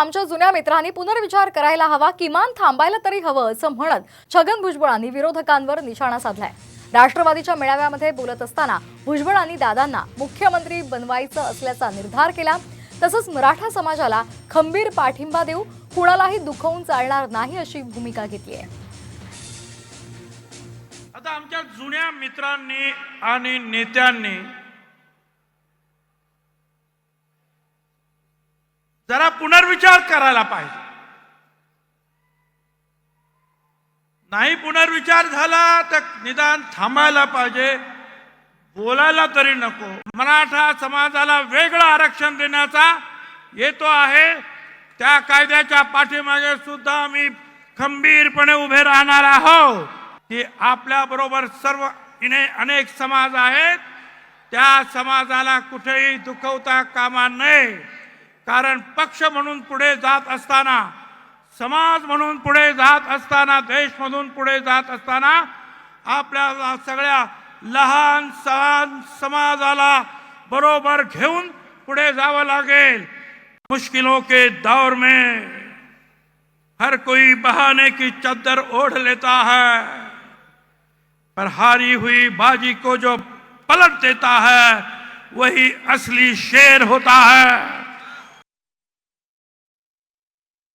आमच्या जुन्या मित्रांनी पुनर्विचार करायला हवा किमान थांबायला तरी हवं असं म्हणत छगन भुजबळांनी विरोधकांवर निशाणा साधलाय. राष्ट्रवादीच्या मेळाव्यामध्ये बोलत असताना भुजबळांनी दादांना मुख्यमंत्री बनवायचं असल्याचा निर्धार केला. तसंच मराठा समाजाला खंबीर पाठिंबा देऊ कुणालाही दुखवून चालणार नाही अशी भूमिका घेतली आहे. आता आमच्या जुन्या मित्रांनी आणि नेत्यांनी जरा पुनर्विचार करायला पाहिजे. नाही पुनर्विचार झाला तर निदान थांबायला पाहिजे. बोलायला तरी नको. मराठा समाजाला वेगळं आरक्षण देण्याचा येतो आहे. त्या कायद्याच्या पाठीमागे सुद्धा आम्ही खंबीरपणे उभे राहणार आहोत. की आपल्या बरोबर सर्व इने अनेक समाज आहेत. त्या समाजाला कुठेही दुखवता कामा नये. कारण पक्ष म्हणून पुढे जात असताना, समाज म्हणून पुढे जात असताना, देश म्हणून पुढे जात असताना आपल्या सगळ्या लहान सहान समाजाला बरोबर घेऊन पुढे जावं लागेल. मुश्किलों के दौर में हर कोई बहाने की चद्दर ओढ़ लेता है, पर हारी हुई बाजी को जो पलट देता है, वही असली शेर होता है।